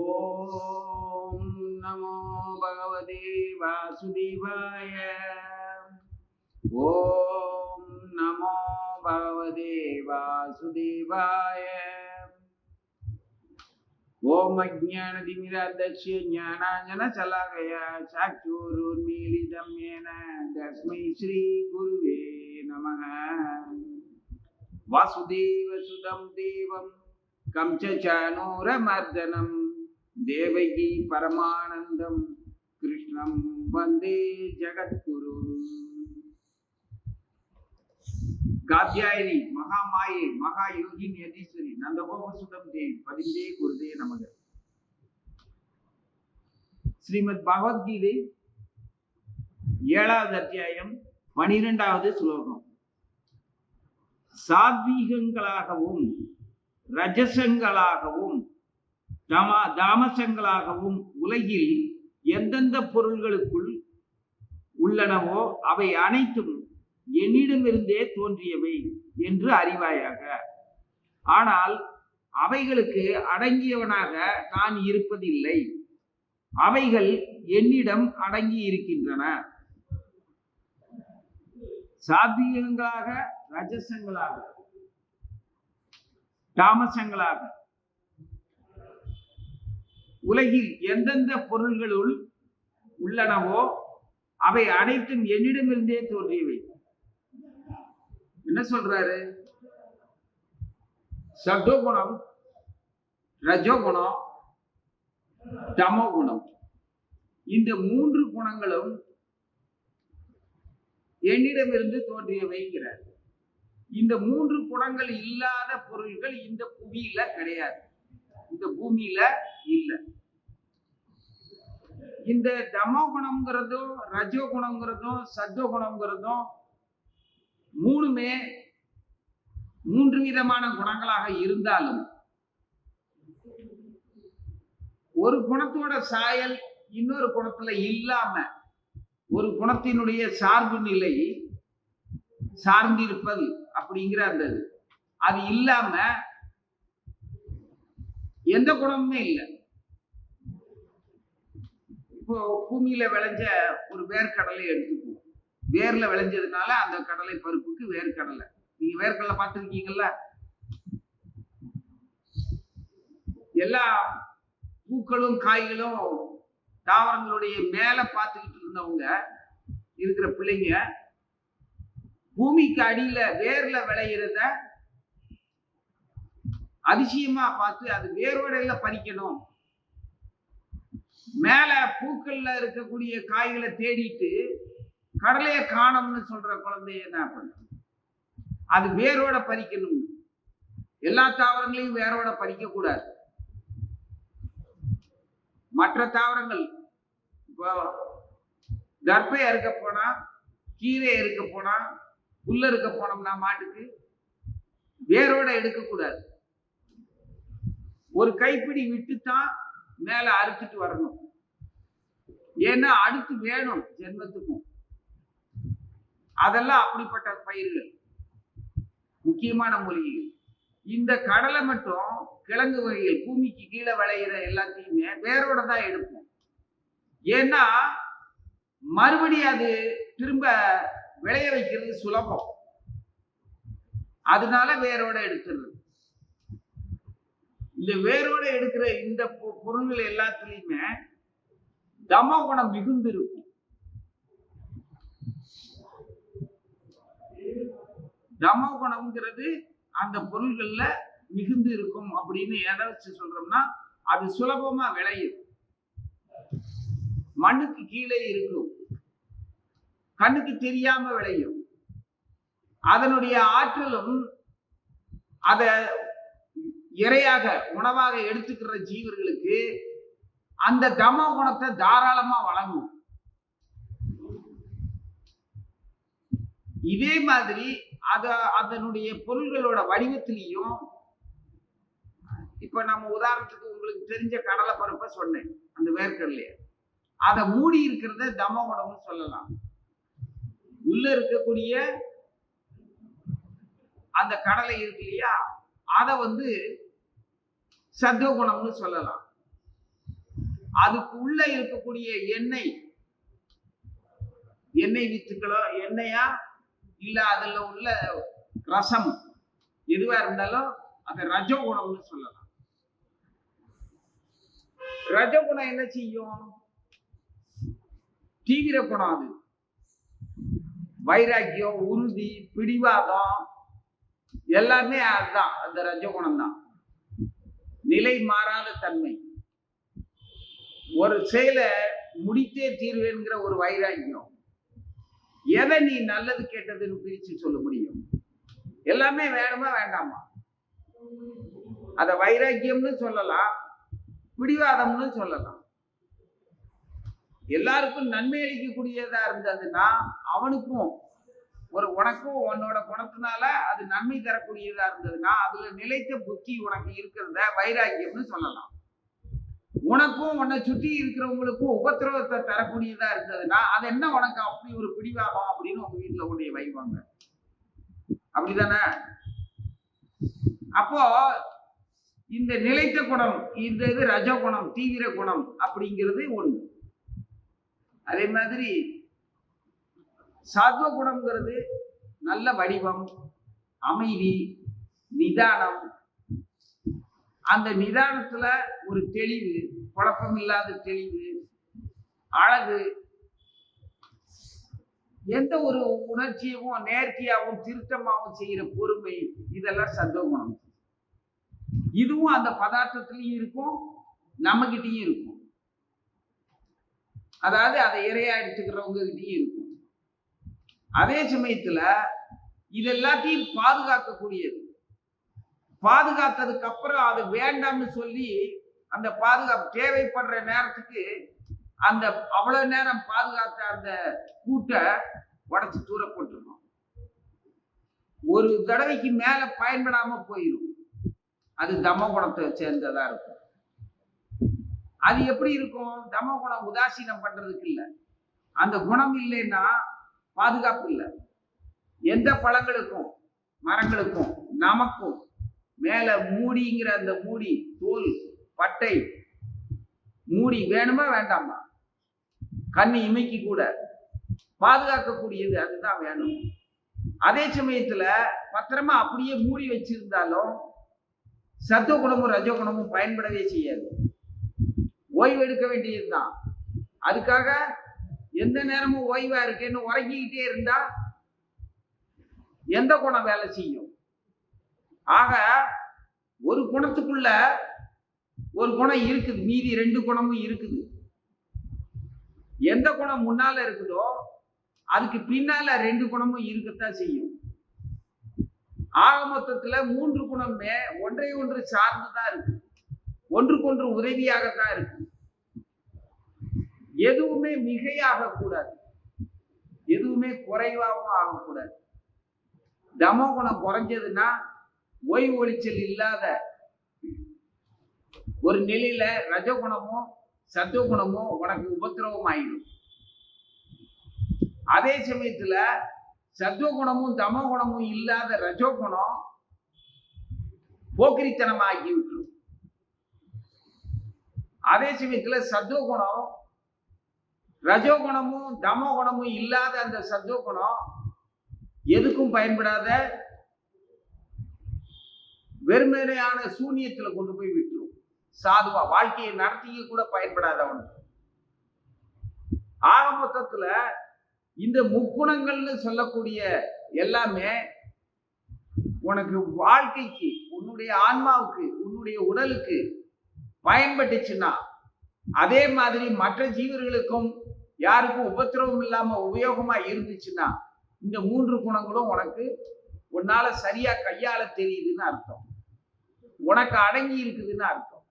ஓம் நமோ பகவதே வாசுதேவாய ஓம் நமோ பகவதே வாசுதேவாய ஓம் அஜானதிமிராதக்ஷ ஞானாஞ்சன சலாகய சாக்ஷூருர்மீலிதம் ஏன தஸ்மை ஸ்ரீ குருவே நமக வாசுதேவ சுதம் தேவம் கம்ச சானூரமர்தனம் தேவகி பரமானந்தம் கிருஷ்ணம் வந்தே ஜகத்குரு. காத்தியாயினி மகாமாயே மகா யோகி நியதீஸ்வரி நந்தகோபசுதம் தேவி பதிந்தே குருதே நமக. ஸ்ரீமத் பகவத்கீதை ஏழாவது அத்தியாயம் பனிரெண்டாவது ஸ்லோகம். சாத்வீகங்களாகவும் ரஜசங்களாகவும் தமா தாமசங்களாகவும் உலகில் எந்தெந்த பொருள்களுக்குள் உள்ளனவோ அவை அனைத்தும் என்னிடமிருந்தே தோன்றியவை என்று அறிவாயாக. ஆனால் அவைகளுக்கு அடங்கியவனாக நான் இருப்பதில்லை. அவைகள் என்னிடம் அடங்கி இருக்கின்றன சாத்வீகங்களாக ரஜசங்களாக தாமசங்களாக உலகில் எந்தெந்த பொருள்களுள் உள்ளனவோ அவை அனைத்தும் என்னிடமிருந்தே தோன்றியவை. என்ன சொல்றாரு? சத்தோகுணம் ரஜோகுணம் தமோ குணம் இந்த மூன்று குணங்களும் என்னிடமிருந்து தோன்றியவைங்கிறார். இந்த மூன்று குணங்கள் இல்லாத பொருள்கள் இந்த புவியில கிடையாது. இந்த பூமியில இல்லை. இந்த தமோ குணம்ங்கிறதும் ரஜோ குணம்ங்கிறதும் சத்தோ குணம்ங்கிறதும் மூணுமே மூன்று விதமான குணங்களாக இருந்தாலும் ஒரு குணத்தோட சாயல் இன்னொரு குணத்துல இல்லாம ஒரு குணத்தினுடைய சார்பு நிலை சார்ந்திருப்பது அப்படிங்கிற அந்த அது இல்லாம எந்த குணமுமே இல்லை. இப்போ பூமியில விளைஞ்ச ஒரு வேர்க்கடலை எடுத்துக்குவோம். வேர்ல விளைஞ்சதுனால அந்த கடலை பருப்புக்கு வேர்க்கடலை. நீங்க வேர்க்கடலை பார்த்துருக்கீங்கல்ல? எல்லா பூக்களும் காய்களும் தாவரங்களுடைய மேல பார்த்துக்கிட்டு இருந்தவங்க இருக்கிற பிள்ளைங்க பூமிக்கு அடியில வேர்ல விளையிறத அதிசயமா பார்த்து அது வேரோடையில பறிக்கணும். மேல பூக்கள்ல இருக்கக்கூடிய காய்களை தேடிட்டு கடலையை காணோம்னு சொல்ற குழந்தைய என்ன பண்ணும் அது வேரோட பறிக்கணும். எல்லா தாவரங்களையும் வேரோட பறிக்க கூடாது மற்ற தாவரங்கள் இப்போ கர்ப்பை அறுக்க போனா கீரை அறுக்க போனா புல்ல இருக்க போனோம்னா மாட்டுக்கு வேரோட எடுக்கக்கூடாது. ஒரு கைப்பிடி விட்டுத்தான் மேல அறுத்துட்டு வரணும். ஏன்னா அடுத்து வேணும் ஜென்மத்துக்கும். அதெல்லாம் அப்படிப்பட்ட பயிர்கள். முக்கியமான மூலிகைகள். இந்த கடலை மட்டும் கிழங்கு வகைகள் பூமிக்கு கீழே விளையிற எல்லாத்தையுமே வேரோட தான் எடுப்போம். ஏன்னா மறுபடியும் அது திரும்ப விளைய வைக்கிறது சுலபம். அதனால வேரோட எடுத்துடுறது. இந்த வேரோட எடுக்கிற இந்த பொ- பொருள்கள் எல்லாத்துலயுமே தம குணம் மிகுந்து இருக்கும் தமோ குணம்ங்கிறது அந்த பொருள்கள்ல மிகுந்து இருக்கும் அப்படின்னு எதை வச்சு சொல்றோம்னா அது சுலபமா விளையும். மண்ணுக்கு கீழே இருக்கும். கண்ணுக்கு தெரியாம விளையும். அதனுடைய ஆற்றலும் அதை இரையாக உணவாக எடுத்துக்கிற ஜீவர்களுக்கு அந்த தமோ குணத்தை தாராளமா வழங்கும். இதே மாதிரி அத அதனுடைய பொருள்களோட வடிவத்திலையும் இப்ப நம்ம உதாரணத்துக்கு உங்களுக்கு தெரிஞ்ச கடலை பருப்பை சொன்னேன் அந்த வேர்க்கடலைய. அதை மூடி இருக்கிறத தம குணம்னு சொல்லலாம். உள்ள இருக்கக்கூடிய அந்த கடலை இருக்கு இல்லையா? அதை வந்து சத்துவகுணம்னு சொல்லலாம். அதுக்கு உள்ள இருக்கக்கூடிய எண்ணெய். எண்ணெய் வித்துக்களோ எண்ணெயா? இல்ல அதுல உள்ள ரசம். எதுவா இருந்தாலும் அந்த ரஜகுணம்னு சொல்லலாம். ரஜகுணம் என்ன செய்யும்? தீவிர குணம் அது. வைராக்கியம் உறுதி பிடிவாதம். எல்லாமே அதுதான். அந்த ரஜகுணம் தான் நிலை மாறாத தன்மை. ஒரு செயலை முடித்தே தீர்வேங்கிற ஒரு வைராக்கியம். எதை நீ நல்லது கேட்டதுன்னு பிரிச்சு சொல்ல முடியும்? எல்லாமே வேணுமா வேண்டாமா? அத வைராக்கியம்னு சொல்லலாம் பிடிவாதம்னு சொல்லலாம். எல்லாருக்கும் நன்மை அளிக்கக்கூடியதா இருந்ததுன்னா அவனுக்கும் ஒரு உனக்கும் உன்னோட குணத்தினால அது நன்மை தரக்கூடியதா இருந்ததுன்னா அதுல நிலைத்த புத்தி உனக்கு இருக்கிறத வைராக்கியம்னு சொல்லலாம். உனக்கும் உன்னை சுற்றி இருக்கிறவங்களுக்கும் உபத்திரவத்தை தரக்கூடியதா இருந்ததுன்னா அது என்ன உனக்கு அப்படி ஒரு பிடிவாகும் அப்படின்னு உங்க வீட்டுல உடைய வைவாங்க அப்படிதானே? அப்போ இந்த நிலைத்த குணம் இந்த இது ரஜ குணம் தீவிர குணம் அப்படிங்கிறது ஒண்ணு. அதே மாதிரி சத்வ குணம்ங்கிறது நல்ல வடிவம் அமைதி நிதானம். அந்த நிதானத்துல ஒரு தெளிவு குழப்பம் இல்லாத தெளிவு அழகு. எந்த ஒரு உணர்ச்சியவும் நேர்த்தியாகவும் திருத்தமாகவும் செய்யற பொறுமை இதெல்லாம் சத்துவகுணம் இதுவும் அந்த பதார்த்தத்திலையும் இருக்கும் நம்மகிட்டயும் இருக்கும். அதாவது அதை இறையா எடுத்துக்கிறவங்க கிட்டையும் இருக்கும். அதே சமயத்துல இது எல்லாத்தையும் பாதுகாக்கக்கூடியது. பாதுகாத்ததுக்கு அப்புறம் அது வேண்டாம்னு சொல்லி அந்த பாதுகாப்பு தேவைப்படுற நேரத்துக்கு அந்த அவ்வளவு நேரம் பாதுகாத்த அந்த கூட்டை உடச்சு தூர போட்டுருணும் ஒரு தடவைக்கு மேல பயன்படாம போயிடும் அது தம குணத்தை சேர்ந்ததா இருக்கும். அது எப்படி இருக்கும்? தம குணம் உதாசீனம் பண்றதுக்கு இல்லை. அந்த குணம் இல்லைன்னா பாதுகாப்பு இல்லை. எந்த பழங்களுக்கும் மரங்களுக்கும் நமக்கும் மேல மூடிங்கிற அந்த மூடி தோல் பட்டை மூடி வேணுமா வேண்டாமா? கண்ணு இமைக்கு கூட பாதுகாக்கக்கூடியது அதுதான் வேணும். அதே சமயத்துல பத்திரமா அப்படியே மூடி வச்சிருந்தாலும் சத்துவ குணமும் ரஜ குணமும் பயன்படவே செய்யாது. ஓய்வு எடுக்க வேண்டியதுதான். அதுக்காக எந்த நேரமும் ஓய்வா இருக்கேன்னு உறங்கிக்கிட்டே இருந்தா எந்த குணம் வேலை செய்யும்? ஆக ஒரு குணத்துக்குள்ள ஒரு குணம் இருக்குது. மீதி ரெண்டு குணமும் இருக்குது. எந்த குணம் முன்னால இருக்குதோ அதுக்கு பின்னால ரெண்டு குணமும் இருக்கத்தான் செய்யும். ஆக மொத்தத்துல மூன்று குணமே ஒன்றை ஒன்று சார்ந்துதான் இருக்கு. ஒன்றுக்கொன்று உதவியாகத்தான் இருக்கு. எதுவுமே மிகையாக கூடாது எதுவுமே குறைவாகவும் ஆகக்கூடாது. தமோ குணம் குறைஞ்சதுன்னா ஓய்வு ஒளிச்சல் இல்லாத ஒரு நிலையில ரஜகுணமும் சத்துவகுணமும் உனக்கு உபத்திரவம் ஆயிடும் அதே சமயத்துல சத்துவகுணமும் தமோ குணமும் இல்லாத ரஜோகுணம் போக்கிரித்தனமாகி விட்டுரும். அதே சமயத்துல சத்துவகுணம் ரஜோகுணமும் தமோ குணமும் இல்லாத அந்த சத்துவகுணம் எதுக்கும் பயன்படாத வெறுமையான சூனியத்துல கொண்டு போய் விட்டுரும். சாதுவா வாழ்க்கையை நடத்திக்க கூட பயன்படாத ஆக மொத்தத்துல இந்த முக்குணங்கள்னு சொல்லக்கூடிய எல்லாமே உனக்கு வாழ்க்கைக்கு உன்னுடைய ஆன்மாவுக்கு உன்னுடைய உடலுக்கு பயன்பட்டுச்சுன்னா அதே மாதிரி மற்ற ஜீவர்களுக்கும் யாருக்கும் உபத்திரவம் இல்லாம உபயோகமா இருந்துச்சுன்னா இந்த மூன்று குணங்களும் உனக்கு உன்னால சரியா கையாள தெரியுதுன்னு அர்த்தம். உனக்கு அடங்கி இருக்குதுன்னு அர்த்தம்.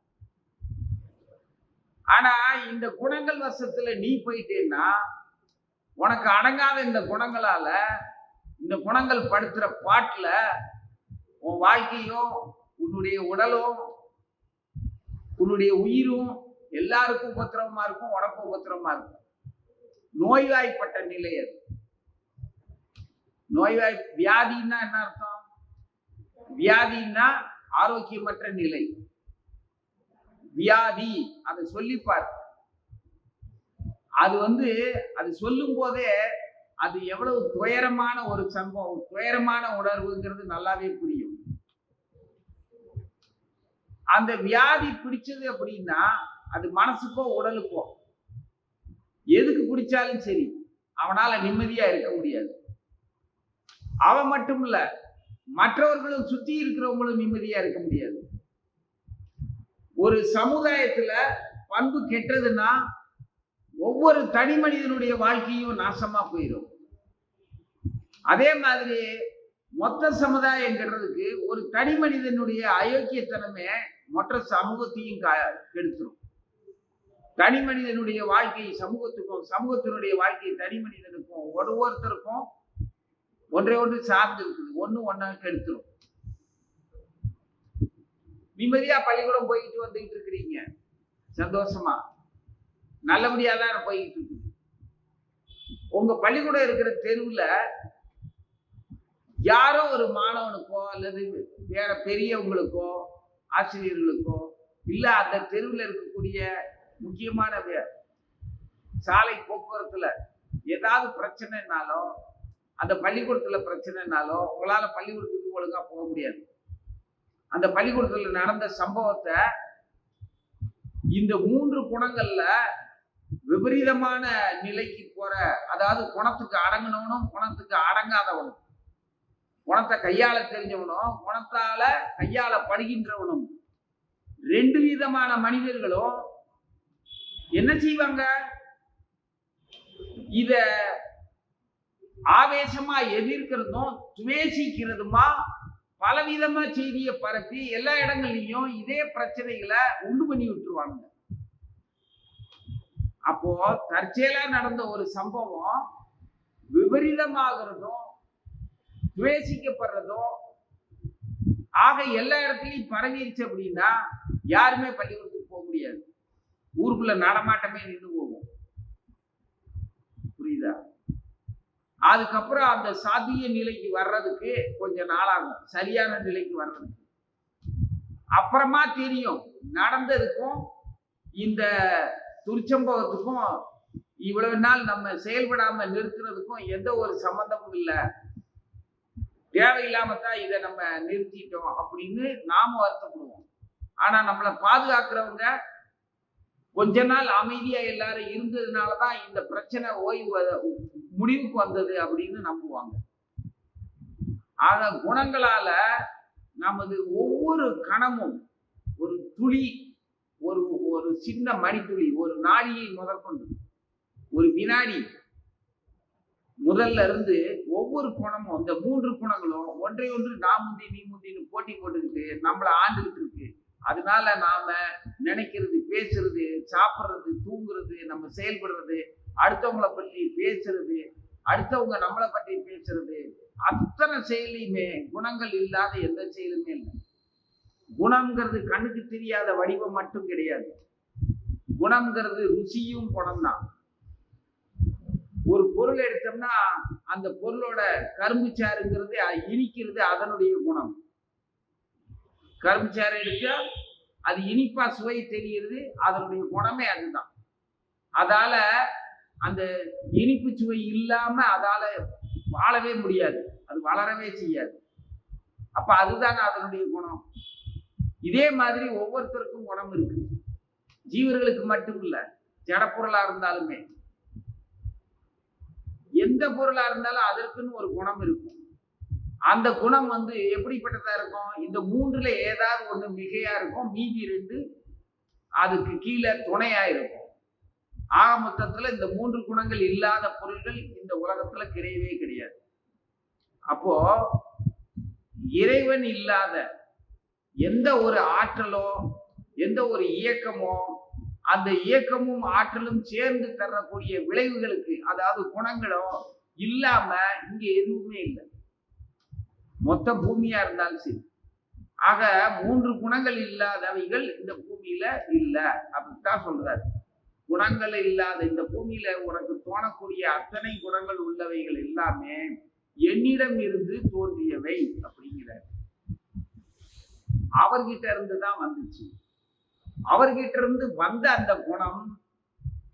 ஆனா இந்த குணங்கள் வசத்துல நீ போயிட்டேன்னா உனக்கு அடங்காத இந்த குணங்களால இந்த குணங்கள் படுத்துற பாட்டுல உன் வாழ்க்கையும் உன்னுடைய உடலும் உன்னுடைய உயிரும் எல்லாருக்கும் உபத்திரவமா இருக்கும் உனக்கும் உபத்திரவமா இருக்கும். நோய்வாய்ப்பட்ட நிலை அது. நோய்வாய் வியாதின்னா என்ன அர்த்தம்? வியாதின்னா ஆரோக்கியமற்ற நிலை. வியாதி அதை சொல்லிப்பார் அது வந்து அது சொல்லும் போதே அது எவ்வளவு துயரமான ஒரு சம்பவம் துயரமான உணர்வுங்கிறது நல்லாவே புரியும். அந்த வியாதி பிடிச்சது அப்படின்னா அது மனசுக்கோ உடலுக்கோ எதுக்கு பிடிச்சாலும் சரி அவனால நிம்மதியா இருக்க முடியாது. அவன் மட்டும் இல்ல மற்றவர்களும் சுத்தி இருக்கிறவங்களும் நிம்மதியா இருக்க முடியாது. ஒரு சமுதாயத்துல பண்பு கெட்டதுன்னா ஒவ்வொரு தனி மனிதனுடைய வாழ்க்கையும் நாசமா போயிடும் அதே மாதிரி மொத்த சமுதாயங்கிறதுக்கு ஒரு தனி மனிதனுடைய அயோக்கியத்தனமே மற்ற சமூகத்தையும் கெடுத்துரும். தனி மனிதனுடைய வாழ்க்கை சமூகத்துக்கும் சமூகத்தினுடைய வாழ்க்கை தனி மனிதனுக்கும் ஒரு ஒருத்தருக்கும் ஒன்றை ஒன்று சார்ந்து இருக்குது. ஒன்று ஒண்ணா கெடுத்துரும். நிம்மதியா பள்ளிக்கூடம் போய்கிட்டு வந்துகிட்டு இருக்கிறீங்க. சந்தோஷமா? நல்லபடியா தான் போய்கிட்டு இருக்குது. உங்க பள்ளிக்கூடம் இருக்கிற தெருவுல யாரோ ஒரு மாணவனுக்கோ அல்லது வேற பெரியவங்களுக்கோ ஆசிரியர்களுக்கோ இல்ல அந்த தெருவில் இருக்கக்கூடிய முக்கியமான சாலை போக்குவரத்துல ஏதாவது பிரச்சனைனாலும் அந்த பள்ளிக்கூடத்துல பிரச்சனைனாலும் உங்களால பள்ளிக்கூடத்துக்கு ஒழுங்கா போக முடியாது. அந்த பள்ளிக்கூடத்துல நடந்த சம்பவத்தை இந்த மூன்று குணங்கள்ல விபரீதமான நிலைக்கு போற அதாவது குணத்துக்கு அடங்கினவனும் குணத்துக்கு அடங்காதவனும் குணத்தை கையாள தெரிஞ்சவனும் குணத்தால கையாள படுகின்றவனும் ரெண்டு விதமான மனிதர்களும் என்ன செய்வாங்க? இத ஆவேசமா எதிர்க்கிறதும் துவேசிக்கிறதுமா பலவிதமா செய்தியை பரப்பி எல்லா இடங்கள்லையும் இதே பிரச்சனைகளை உண்டு பண்ணி விட்டுருவாங்க. அப்போ தற்செயலா நடந்த ஒரு சம்பவம் விபரீதமாகிறதும் துவேசிக்கப்படுறதும் ஆக எல்லா இடத்துலையும் பரவிருச்சு அப்படின்னா யாருமே பள்ளிக்கூடத்துக்கு போக முடியாது. ஊருக்குள்ள நடமாட்டமே நின்று போகும். புரியுதா? அதுக்கப்புறம் அந்த சாத்திய நிலைக்கு வர்றதுக்கு கொஞ்சம் நாளாகும். சரியான நிலைக்கு வர்றதுக்கு. அப்புறமா தெரியும் நடந்ததுக்கும் இந்த துர்ச்சம்பவத்துக்கும் இவ்வளவு நாள் நம்ம செயல்படாம நிறுத்துறதுக்கும் எந்த ஒரு சம்பந்தமும் இல்லை. தேவையில்லாம தான் இதை நம்ம நிறுத்திட்டோம் அப்படின்னு நாம வருத்தப்படுவோம். ஆனா நம்மளை பாதுகாக்கிறவங்க கொஞ்ச நாள் அமைதியா எல்லாரும் இருந்ததுனால தான் இந்த பிரச்சனை ஓய்வு முடிவுக்கு வந்தது அப்படின்னு நம்புவாங்க. ஆக குணங்களால நமது ஒவ்வொரு கணமும் ஒரு துளி ஒரு ஒரு சின்ன மணித்துளி ஒரு நாடியை முதற்கொண்டு ஒரு வினாடி முதல்ல இருந்து ஒவ்வொரு குணமும் இந்த மூன்று குணங்களும் ஒன்றை ஒன்று நான் முந்தி நீ முந்தின்னு போட்டி போட்டுக்கிட்டு நம்மளை ஆண்டுகிட்டு இருக்கு. அதனால நாம நினைக்கிறது பேசுறது சாப்பிடுறது தூங்குறது நம்ம செயல்படுறது அடுத்தவங்கள பற்றி பேசுறது அடுத்தவங்க நம்மளை பற்றி பேசுறது அத்தனை செயலையுமே குணங்கள் இல்லாத எந்த செயலுமே இல்லை. குணங்கிறது கண்ணுக்கு தெரியாத வடிவம் மட்டும் கிடையாது. குணம்ங்கிறது ருசியும் குணம்தான். ஒரு பொருள் எடுத்தோம்னா அந்த பொருளோட கரும்பு சாறுங்கிறது இனிக்கிறது அதனுடைய குணம். கரும்பு சேரை எடுத்தா அது இனிப்பா சுவை தெரிகிறது அதனுடைய குணமே அதுதான். அதால அந்த இனிப்பு சுவை இல்லாம அதால வாழவே முடியாது. அது வளரவே செய்யாது. அப்ப அதுதான் அதனுடைய குணம். இதே மாதிரி ஒவ்வொருத்தருக்கும் குணம் இருக்கு. ஜீவர்களுக்கு மட்டும் இல்ல ஜடப்பொருளா இருந்தாலுமே. எந்த பொருளா இருந்தாலும் அதற்குன்னு ஒரு குணம் இருக்கும். அந்த குணம் வந்து எப்படிப்பட்டதா இருக்கும்? இந்த மூன்றுல ஏதாவது ஒண்ணு மிகையா இருக்கும். மீதி ரெண்டு அதுக்கு கீழே துணையா இருக்கும். ஆக மொத்தத்துல இந்த மூன்று குணங்கள் இல்லாத பொருள்கள் இந்த உலகத்துல கிடையவே கிடையாது. அப்போ இறைவன் இல்லாத எந்த ஒரு ஆற்றலோ எந்த ஒரு இயக்கமோ அந்த இயக்கமும் ஆற்றலும் சேர்ந்து தரக்கூடிய விளைவுகளுக்கு அதாவது குணங்களோ இல்லாம இங்க எதுவுமே இல்லை. மொத்த பூமியா இருந்தாலும் சரி. ஆக மூன்று குணங்கள் இல்லாதவைகள் இந்த பூமியில இல்லை. அப்படித்தான் சொல்றாரு. குணங்கள் இல்லாத இந்த பூமியில உனக்கு தோணக்கூடிய அத்தனை குணங்கள் உள்ளவைகள் எல்லாமே என்னிடம் இருந்து தோன்றியவை அப்படிங்கிறார். அவர்கிட்ட இருந்து தான் வந்துச்சு. அவர்கிட்ட இருந்து வந்த அந்த குணம்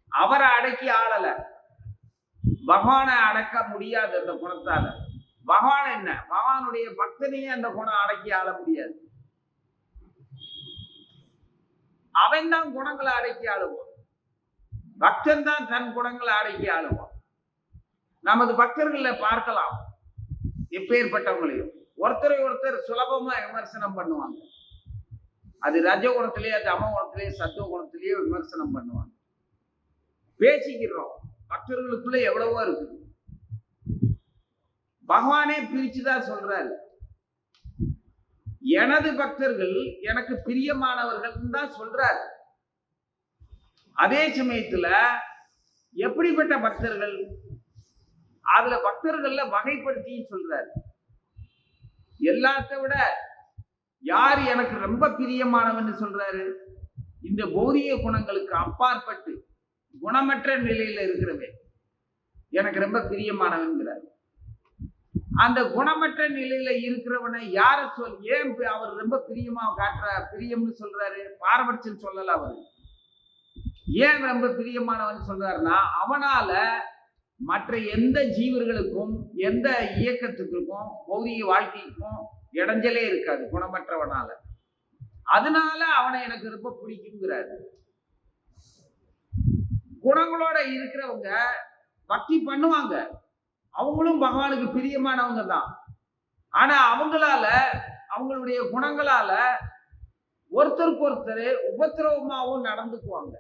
அவரை அடக்கி ஆளல. பகவானை அடக்க முடியாது அந்த குணத்தால. பகவான் என்ன? பகவானுடைய பக்தனையே அந்த குணம் அடக்கி ஆள முடியாது. அவன் தான் குணங்களை அடக்கி ஆளுவான். பக்தன் தான் தன் குணங்களை அடக்கி ஆளுவான். நமது பக்தர்கள பார்க்கலாம். எப்பேற்பட்டவங்களையும். ஒருத்தரை ஒருத்தர் சுலபமா விமர்சனம் பண்ணுவாங்க. அது ரஜ குணத்திலேயே தம குணத்திலேயே சத்துவ குணத்திலேயே விமர்சனம் பண்ணுவாங்க. பேசிக்கிறோம். பக்தர்களுக்குள்ள எவ்வளவோ இருக்குது. பகவானே பிரிச்சுதான் சொல்றாரு. எனது பக்தர்கள் எனக்கு பிரியமானவர்கள் தான் சொல்றாரு. அதே சமயத்துல எப்படிப்பட்ட பக்தர்கள்? அதுல பக்தர்கள்ல வகைப்படுத்தி சொல்றாரு. எல்லாத்த விட யார் எனக்கு ரொம்ப பிரியமானவன் சொல்றாரு? இந்த பௌதிக குணங்களுக்கு அப்பாற்பட்டு குணமற்ற நிலையில இருக்கிறவன் எனக்கு ரொம்ப பிரியமானவன்கிறார். அந்த குணமற்ற நிலையில இருக்கிறவனை யார சொல் ஏன் அவர் ரொம்ப பிரியமா காட்டுற பிரியம்னு சொல்றாரு? பாரபட்சம் சொல்லல அவரு. ஏன் ரொம்ப பிரியமானவன் சொல்றாருன்னா அவனால மற்ற எந்த ஜீவர்களுக்கும் எந்த இயக்கத்துக்கும் பௌதிக வாழ்க்கைக்கும் இடைஞ்சலே இருக்காது குணமற்றவனால. அதனால அவனை எனக்கு ரொம்ப பிடிக்குங்கிறாரு குணங்களோட இருக்கிறவங்க பக்தி பண்ணுவாங்க. அவங்களும் பகவானுக்கு பிரியமானவங்க தான் ஆனா அவங்களால அவங்களுடைய குணங்களால ஒருத்தருக்கு ஒருத்தர் உபத்திரவமாகவும் நடந்துக்குவாங்க.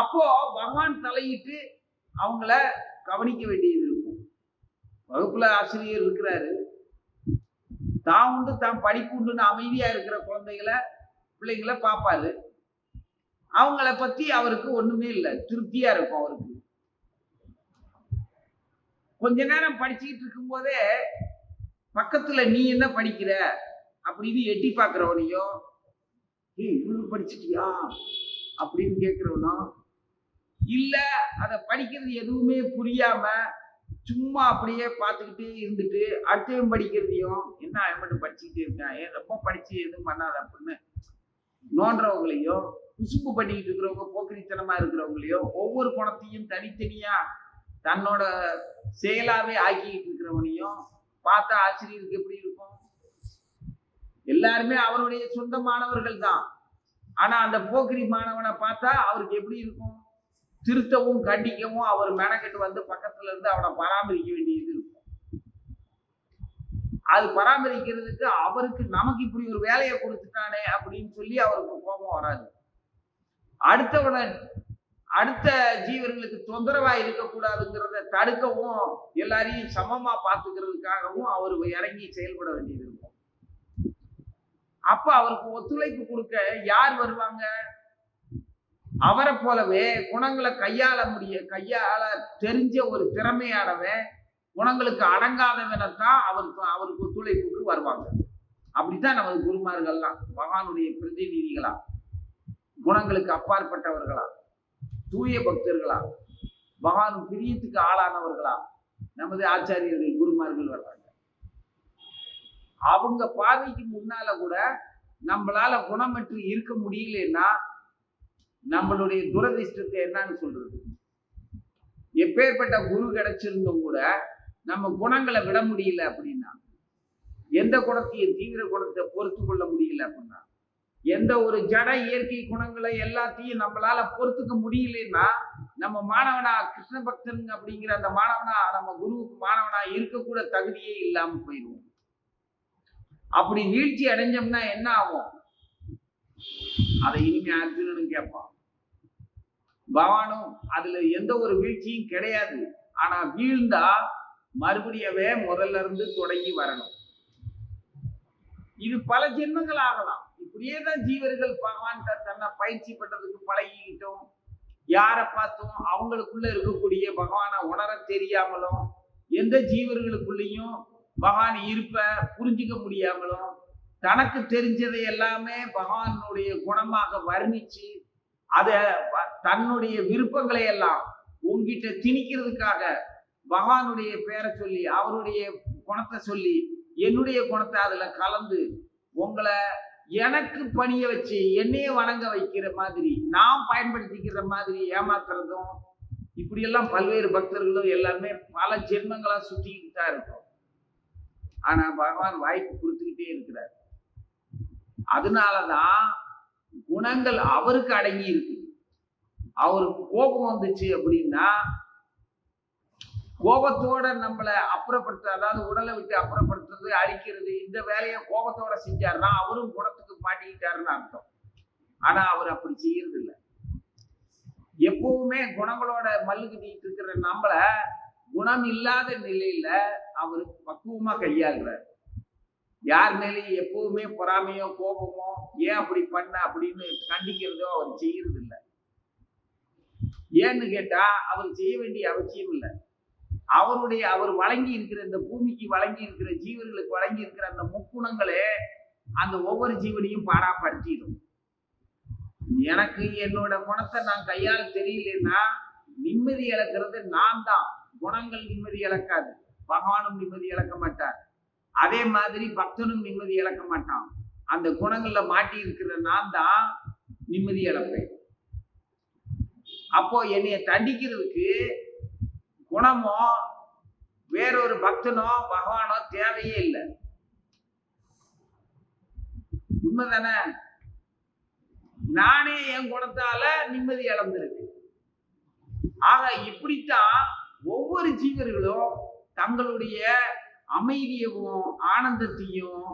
அப்போ பகவான் தலையிட்டு அவங்கள கவனிக்க வேண்டியது இருக்கும். வகுப்புல ஆசிரியர் இருக்கிறாரு. தான் உண்டு தான் படிப்பு உண்டுன்னு அமைதியா இருக்கிற குழந்தைகளை பிள்ளைங்களை பார்ப்பாரு அவங்கள பத்தி அவருக்கு ஒண்ணுமே இல்லை. திருப்தியா இருக்கும் அவருக்கு. கொஞ்ச நேரம் படிச்சுக்கிட்டு இருக்கும்போதே பக்கத்துல நீ என்ன படிக்கிற? அப்படின்னு எட்டி பார்க்குறவனையும் ஏய் இவ்வளவு படிச்சிட்டியா? அப்படின்னு கேட்குறவனும் இல்ல அதை படிக்கிறது எதுவுமே புரியாம சும்மா அப்படியே பார்த்துக்கிட்டே இருந்துட்டு அடுத்தவன் படிக்கிறதையும் என்ன அவன் மட்டும் படிச்சுக்கிட்டே இருக்கான் ஏன் ரொம்ப படிச்சு எதுவும் பண்ணாத அப்படின்னு நோன்றவங்களையும் குசும்பு பண்ணிக்கிட்டு இருக்கிறவங்க போக்கிரித்தனமா இருக்கிறவங்களையும் ஒவ்வொரு குணத்தையும் தனித்தனியா தன்னோட செயலாவே ஆக்கிக்கிட்டு இருக்கிறவனையும் பார்த்தா ஆசிரியருக்கு எப்படி இருக்கும்? எல்லாருமே அவருடைய சொந்த மாணவர்கள் தான். ஆனா அந்த போக்கிரி மாணவனை பார்த்தா அவருக்கு எப்படி இருக்கும்? திருத்தவும் கண்டிக்கவும் அவர் மெனக்கெட்டு வந்து பக்கத்துல இருந்து அவனை பராமரிக்க வேண்டியது இருக்கும். அது பராமரிக்கிறதுக்கு அவருக்கு நமக்கு இப்படி ஒரு வேலையை கொடுத்துட்டானே அப்படின்னு சொல்லி அவருக்கு கோபம் வராது. அடுத்தவனை அடுத்த ஜீவர்களுக்கு தொந்தரவா இருக்கக்கூடாதுங்கிறத தடுக்கவும் எல்லாரையும் சமமா பார்த்துக்கிறதுக்காகவும் அவர் இறங்கி செயல்பட வேண்டியது இருக்கும். அப்ப அவருக்கு ஒத்துழைப்பு கொடுக்க யார் வருவாங்க? அவரை போலவே குணங்களை கையாள முடிய கையாள தெரிஞ்ச ஒரு திறமையானவன் குணங்களுக்கு அடங்காதவனைத்தான் அவருக்கு அவருக்கு ஒத்துழைப்புக்கு வருவாங்க. அப்படித்தான் நமது குருமார்கள்லாம் பகவானுடைய பிரதிநிதிகளா குணங்களுக்கு அப்பாற்பட்டவர்களா. தூய பக்தர்களா பகவான் பிரியத்துக்கு ஆளானவர்களா? நமது ஆச்சாரியர்கள் குருமார்கள் வர்றாங்க. அவங்க பார்வைக்கு முன்னால கூட நம்மளால குணமற்று இருக்க முடியலன்னா நம்மளுடைய துரதிர்ஷ்டத்தை என்னன்னு சொல்றது? எப்பேற்பட்ட குரு கிடைச்சிருந்தும் கூட நம்ம குணங்களை விட முடியல அப்படின்னா எந்த குணத்தையும் தீவிர குணத்தை பொறுத்து கொள்ள முடியல அப்படின்னா எந்த ஒரு ஜட இயற்கை குணங்களை எல்லாத்தையும் நம்மளால பொறுத்துக்க முடியலன்னா நம்ம மாணவனா கிருஷ்ண பக்தன் அப்படிங்கிற அந்த மாணவனா நம்ம குருவுக்கு மாணவனா இருக்கக்கூட தகுதியே இல்லாம போயிடுவோம். அப்படி வீழ்ச்சி அடைஞ்சோம்னா என்ன ஆகும்? அதை இனிமே அர்ஜுனனும் கேட்பான். பவானும் அதுல எந்த ஒரு வீழ்ச்சியும் கிடையாது. ஆனா வீழ்ந்தா மறுபடியவே முதல்ல இருந்து தொடங்கி வரணும். இது பல ஜென்மங்கள் ஆகலாம். இப்படியே தான் ஜீவர்கள் பகவான் தன்னை பயிற்சி பண்றதுக்கு பழகிக்கிட்டும். யாரை பார்த்தும் அவங்களுக்குள்ள இருக்கக்கூடிய பகவானை உணர தெரியாமலும் எந்த ஜீவர்களுக்குள்ளேயும் பகவான் இருப்ப புரிஞ்சுக்க முடியாமலும் தனக்கு தெரிஞ்சதை எல்லாமே பகவானுடைய குணமாக வர்ணிச்சு அதை தன்னுடைய விருப்பங்களை எல்லாம் உங்ககிட்ட திணிக்கிறதுக்காக பகவானுடைய பேரை சொல்லி அவருடைய குணத்தை சொல்லி என்னுடைய குணத்தை அதில் கலந்து உங்களை எனக்கு பணிய வச்சு என்னையே வணங்க வைக்கிற மாதிரி நாம் பயன்படுத்திக்கிற மாதிரி ஏமாத்துறதும் இப்படியெல்லாம் பல்வேறு பக்தர்களும் எல்லாமே பல ஜென்மங்களா சுத்திக்கிட்டு தான் இருக்கும். ஆனா பகவான் வாய்ப்பு கொடுத்துக்கிட்டே இருக்கிறார். அதனாலதான் குணங்கள் அவருக்கு அடங்கி இருக்கு. அவருக்கு கோபம் வந்துச்சு அப்படின்னா கோபத்தோட நம்மளை அப்புறப்படுத்த அதாவது உடலை விட்டு அப்புறப்படுத்துறது அழிக்கிறது இந்த வேலையை கோபத்தோட செஞ்சாருன்னா அவரும் குணத்துக்கு மாட்டிக்கிட்டாருன்னு அர்த்தம். ஆனா அவர் அப்படி செய்யறது இல்லை எப்பவுமே குணங்களோட மல்லுக்கிட்டு இருக்கிற நம்மள குணம் இல்லாத நிலையில அவர் பக்குவமா கையாளுறாரு. யார் மேலேயும் எப்பவுமே பொறாமையோ கோபமோ ஏன் அப்படி பண்ண அப்படின்னு கண்டிக்கிறதோ அவர் செய்யறது இல்லை ஏன்னு கேட்டா அவர் செய்ய வேண்டிய அவசியம் இல்லை. அவருடைய அவர் வழங்கி இருக்கிற இந்த பூமிக்கு வழங்கி இருக்கிற ஜீவர்களுக்கு வழங்கி இருக்கிற அந்த முக்குணங்களே அந்த ஒவ்வொரு ஜீவனையும் பாராப்படுத்திடும். எனக்கு என்னோட குணத்தை நான் கையால் தெரியலன்னா நிம்மதி இழக்கிறது நான் தான். குணங்கள் நிம்மதி இழக்காது. பகவானும் நிம்மதி இழக்க மாட்டார். அதே மாதிரி பக்தனும் நிம்மதி இழக்க மாட்டான். அந்த குணங்கள்ல மாட்டி இருக்கிற நான் தான் நிம்மதி இழப்பேன். அப்போ என்னைய தண்டிக்கிறதுக்கு குணமோ வேறொரு பக்தனோ பகவானோ தேவையே இல்லை. உண்மைதானே? நானே என் குணத்தால நிம்மதி இழந்திருக்கு ஆக இப்படித்தான் ஒவ்வொரு ஜீவர்களும் தங்களுடைய அமைதியவும் ஆனந்தத்தையும்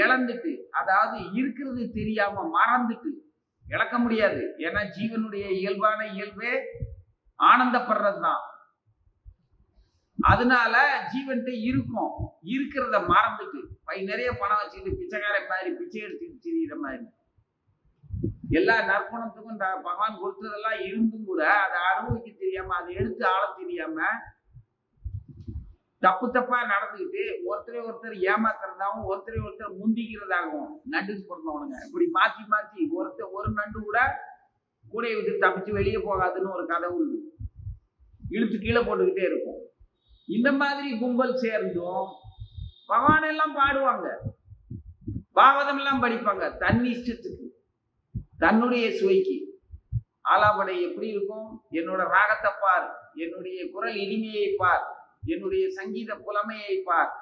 இழந்துட்டு அதாவது இருக்கிறது தெரியாம மறந்துட்டு இழக்க முடியாது. ஏன்னா ஜீவனுடைய இயல்பான இயல்பே ஆனந்தப்படுறது தான் அதனால ஜீவன்ட்டு இருக்கும். இருக்கிறத மறந்துட்டு பை நிறைய பணம் வச்சுக்கிட்டு பிச்சைக்கார மாதிரி பிச்சை எடுத்துக்கிட்டு திரியிற மாதிரி. எல்லா நற்குணத்துக்கும் த- பகவான் கொடுத்ததெல்லாம் இருந்தும் கூட அதை அனுபவிக்க தெரியாம அதை எடுத்து ஆள தெரியாம தப்பு தப்பா நடந்துக்கிட்டு ஒருத்தரை ஒருத்தர் ஏமாத்துறதாகவும் ஒருத்தரை ஒருத்தர் முந்திக்கிறதாகவும் நண்டுக்கு பிறந்தவனுங்க. இப்படி மாத்தி மாத்தி ஒருத்தர் ஒரு நண்டு கூட கூடையை விட்டு தப்பிச்சு வெளியே போகாதுன்னு ஒரு கதை உண்டு. இழுத்து கீழே போட்டுக்கிட்டே இருக்கும். இந்த மாதிரி கும்பல் சேர்ந்தும் பகவான் எல்லாம் பாடுவாங்க. பாகவதம் எல்லாம் படிப்பாங்க. தன் இஷ்டத்துக்கு தன்னுடைய சுவைக்கு. ஆலாபடை எப்படி இருக்கும்? என்னோட ராகத்தை பார். என்னுடைய குரல் இனிமையை பார். என்னுடைய சங்கீத புலமையை பார்.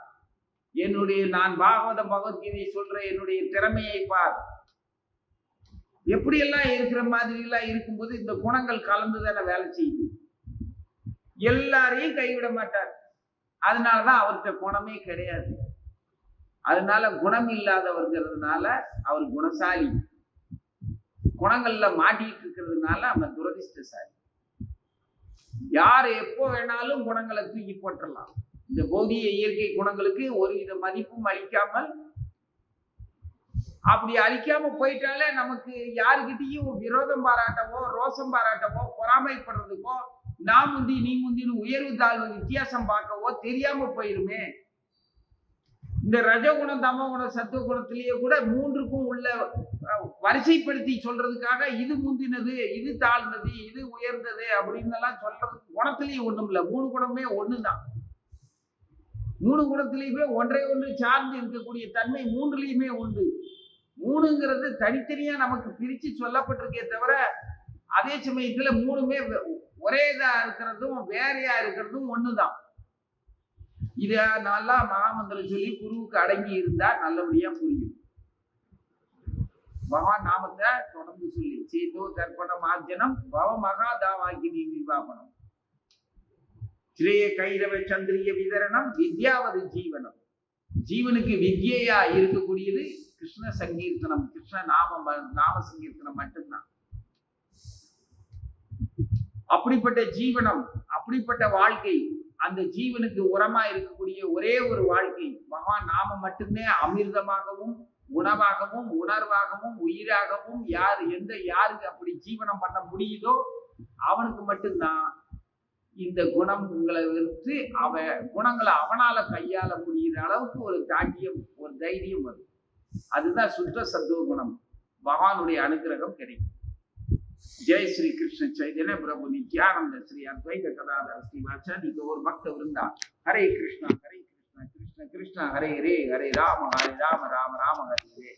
என்னுடைய நான் பாகவத பகவத்கீதை சொல்ற என்னுடைய திறமையை பார். எப்படியெல்லாம் இருக்கிற மாதிரி எல்லாம் இருக்கும்போது இந்த குணங்கள் கலந்து தானே வேலை செய்யுது. எல்லாரையும் கைவிட மாட்டார். அதனாலதான் அவர்கிட்ட குணமே கிடையாது. அதனால குணம் இல்லாதவர்கிறதுனால அவர் குணசாலி. குணங்கள்ல மாட்டிட்டு இருக்கிறதுனால அவன் துரதிஷ்டசாலி யார் எப்போ வேணாலும் குணங்களை தூக்கி போட்டுடலாம் இந்த போதிய இயற்கை குணங்களுக்கு ஒருவித மதிப்பும் அளிக்காமல் அப்படி அழிக்காம போயிட்டாலே நமக்கு யாருக்கிட்டையும் விரோதம் பாராட்டவோ ரோசம் பாராட்டவோ பொறாமைப்படுறதுக்கோ நான் முந்தி நீ முந்தின்னு உயர்வு தாழ்வு வித்தியாசம் பார்க்கவோ தெரியாம போயிருமே. இந்த ரஜகுணம் தமோ குணம் சத்துவ குணத்திலேயே கூட மூன்றுக்கும் உள்ள வரிசைப்படுத்தி சொல்றதுக்காக இது முந்தினது இது தாழ்ந்தது இது உயர்ந்தது அப்படின்னு எல்லாம் சொல்றது குணத்திலேயே ஒண்ணும் இல்லை. மூணு குணமே ஒண்ணுதான். மூணு குணத்திலையுமே ஒன்றை ஒன்று சார்ந்து இருக்கக்கூடிய தன்மை மூன்றுலையுமே உண்டு. மூணுங்கிறது தனித்தனியா நமக்கு பிரிச்சு சொல்லப்பட்டிருக்கே தவிர அதே சமயத்துல மூணுமே ஒரே இதா இருக்கிறதும் வேறையா இருக்கிறதும் ஒண்ணுதான். இத நல்லா மகாமந்திரம் சொல்லி குருவுக்கு அடங்கி இருந்தா நல்லபடியா புரியும். பகவான் நாமத்தை தொடர்ந்து சொல்லி சேதோ தர்ப்பண மார்ஜனம் பவ மகாதாவாகினி நிர்வாபனம் ஸ்ரேய கைரவ சந்திரிய விதரணம் வித்யாவது ஜீவனம். ஜீவனுக்கு வித்யையா இருக்கக்கூடியது கிருஷ்ண சங்கீர்த்தனம் கிருஷ்ண நாம நாம சங்கீர்த்தனம் மட்டும்தான். அப்படிப்பட்ட ஜீவனம் அப்படிப்பட்ட வாழ்க்கை அந்த ஜீவனுக்கு உரமா இருக்கக்கூடிய ஒரே ஒரு வாழ்க்கை பகவான் நாம மட்டுமே அமிர்தமாகவும் உணவாகவும் உணர்வாகவும் உயிராகவும் யார் எந்த யாருக்கு அப்படி ஜீவனம் பண்ண முடியுதோ அவனுக்கு மட்டும்தான் இந்த குணம் உங்களை விட்டு அவ குணங்களை அவனால கையாள முடிகிற அளவுக்கு ஒரு தாக்கியம் ஒரு தைரியம் வரும். அதுதான் சுத்த சத்துவ குணம். பகவானுடைய அனுகிரகம் கிடைக்கும். ஜெய் ஸ்ரீ கிருஷ்ண சைதன்ய பிரபு நித்யானந்த ஸ்ரீ அத்வைத கதாதர ஸ்ரீ வாச்சாதிக ஒரு பக்த விருந்தா. ஹரே கிருஷ்ணா ஹரே கிருஷ்ணா கிருஷ்ண கிருஷ்ண ஹரே ஹரே ஹரே ராம ஹரே ராம ராம ராம ஹரே ஹரே